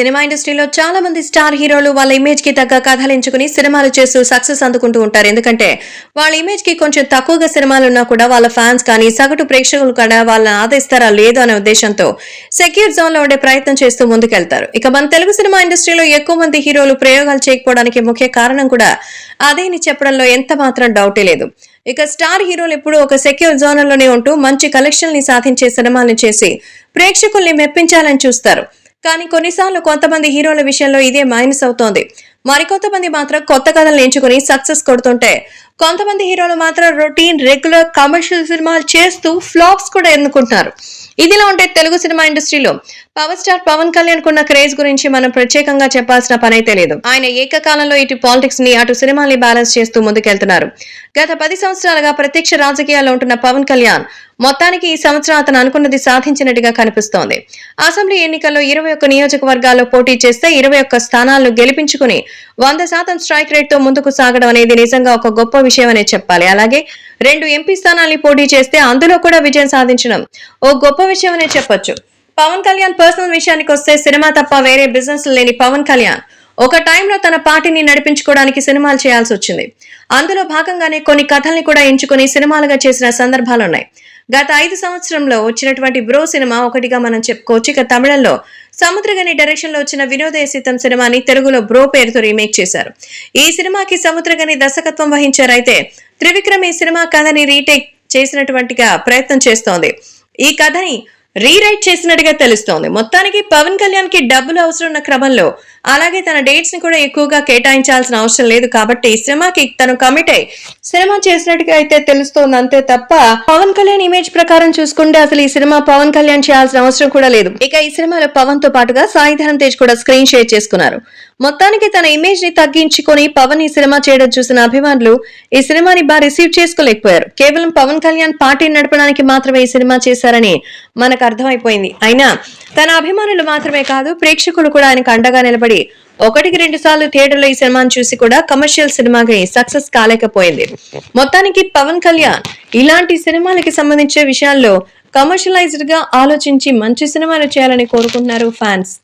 Cinema ఇండస్ట్రీలో చాలా మంది స్టార్ హీరోలు వాళ్ళ ఇమేజ్కి తగ్గ కథలు ఎంచుకుని సినిమాలు చేస్తూ సక్సెస్ అందుకుంటూ ఉంటారు. ఎందుకంటే వాళ్ళ ఇమేజ్కి కొంచెం తక్కువగా సినిమాలు ఉన్నా కూడా వాళ్ళ ఫ్యాన్స్ కానీ సగటు ప్రేక్షకులు కూడా వాళ్ళని ఆదేశిస్తారా లేదు అనే ఉద్దేశంతో సెక్యూర్ జోన్లో ఉండే ప్రయత్నం చేస్తూ ముందుకెళ్తారు. ఇక మన తెలుగు సినిమా ఇండస్ట్రీలో ఎక్కువ మంది హీరోలు ప్రయోగాలు చేయకపోవడానికి ముఖ్య కారణం కూడా అదేని చెప్పడంలో ఎంత మాత్రం డౌటే లేదు. ఇక స్టార్ హీరోలు ఎప్పుడూ ఒక సెక్యూర్ జోన్లోనే ఉంటూ మంచి కలెక్షన్ని సాధించే సినిమాలను చేసి ప్రేక్షకుల్ని మెప్పించాలని చూస్తారు. కానీ కొన్నిసార్లు కొంతమంది హీరోల విషయంలో ఇదే మైనస్ అవుతోంది. మరికొంతమంది మాత్రం కొత్త కథలు ఎంచుకుని సక్సెస్ కొడుతుంటే కొంతమంది హీరోలు మాత్రం రొటీన్ రెగ్యులర్ కమర్షియల్ సినిమాలు చేస్తూ ఫ్లాప్స్ కూడా ఎన్నుకుంటున్నారు. ఇదిలా ఉంటే తెలుగు సినిమా ఇండస్ట్రీలో పవర్ స్టార్ పవన్ కళ్యాణ్ కున్న క్రేజ్ గురించి మనం ప్రత్యేకంగా చెప్పాల్సిన పనైతే లేదు. ఆయన ఏకకాలంలో ఇటు పాలిటిక్స్ని అటు సినిమాని బ్యాలెన్స్ చేస్తూ ముందుకెళ్తున్నారు. గత పది సంవత్సరాలుగా ప్రత్యక్ష రాజకీయాల్లో ఉంటున్న పవన్ కళ్యాణ్ మొత్తానికి ఈ సంవత్సరం అతను అనుకున్నది సాధించినట్టుగా కనిపిస్తోంది. అసెంబ్లీ ఎన్నికల్లో ఇరవై ఒక్క నియోజకవర్గాల్లో పోటీ చేస్తే ఇరవై ఒక్క స్థానాలను గెలిపించుకుని వంద శాతం స్ట్రైక్ రేట్తో ముందుకు సాగడం అనేది నిజంగా ఒక గొప్ప విషయం అనే చెప్పాలి. అలాగే రెండు ఎంపీ స్థానాల్ని పోటీ చేస్తే అందులో కూడా విజయం సాధించడం ఓ గొప్ప విషయం అనే చెప్పొచ్చు. పవన్ కళ్యాణ్ పర్సనల్ విషయానికి వస్తే సినిమా తప్ప వేరే బిజినెస్ లేని పవన్ కళ్యాణ్ ఒక టైంలో తన పార్టీని నడిపించుకోవడానికి సినిమాలు చేయాల్సి వచ్చింది. అందులో భాగంగానే కొన్ని కథల్ని కూడా ఎంచుకుని సినిమాలుగా చేసిన సందర్భాలున్నాయి. గత ఐదు సంవత్సరంలో వచ్చినటువంటి బ్రో సినిమా ఒకటిగా మనం చెప్పుకోవచ్చు. ఇక తమిళంలో సముద్రగని డైరెక్షన్లో వచ్చిన వినోదయసీతం సినిమాని తెలుగులో బ్రో పేరుతో రీమేక్ చేశారు. ఈ సినిమాకి సముద్రగని దర్శకత్వం వహించారైతే త్రివిక్రమ్ ఈ సినిమా కథని రీటేక్ చేసినటువంటిగా ప్రయత్నం చేస్తోంది. ఈ కథని రీరైట్ చేసినట్టుగా తెలుస్తోంది. మొత్తానికి పవన్ కళ్యాణ్కి డబ్బులు అవసరం ఉన్న క్రమంలో అలాగే తన డేట్స్ని కూడా ఎక్కువగా కేటాయించాల్సిన అవసరం లేదు కాబట్టి ఈ సినిమాకి తను కమిట్ అయి సినిమా చేసినట్టుగా అయితే తెలుస్తోంది అంతే తప్ప పవన్ కళ్యాణ్ ఇమేజ్ ప్రకారం చూసుకుంటే అసలు ఈ సినిమా పవన్ కళ్యాణ్ చేయాల్సిన అవసరం కూడా లేదు. ఇక ఈ సినిమాలో పవన్తో పాటుగా సాయి ధరమ్ తేజ్ కూడా స్క్రీన్ షేర్ చేసుకున్నారు. మొత్తానికి తన ఇమేజ్ని తగ్గించుకొని పవన్ ఈ సినిమా చేయడం చూసిన అభిమానులు ఈ సినిమాని బాగా రిసీవ్ చేసుకోలేకపోయారు. కేవలం పవన్ కళ్యాణ్ పార్టీని నడపడానికి మాత్రమే ఈ సినిమా చేశారని మనకు అర్థమైపోయింది. అయినా తన అభిమానులు మాత్రమే కాదు ప్రేక్షకులు కూడా ఆయనకు అండగా నిలబడి ఒకటికి రెండు సార్లు థియేటర్లో ఈ సినిమాను చూసి కూడా కమర్షియల్ సినిమాగా సక్సెస్ కాలేకపోయింది. మొత్తానికి పవన్ కళ్యాణ్ ఇలాంటి సినిమాలకి సంబంధించిన విషయాల్లో కమర్షియలైజ్డ్గా ఆలోచించి మంచి సినిమాలు చేయాలని కోరుకుంటున్నారు ఫ్యాన్స్.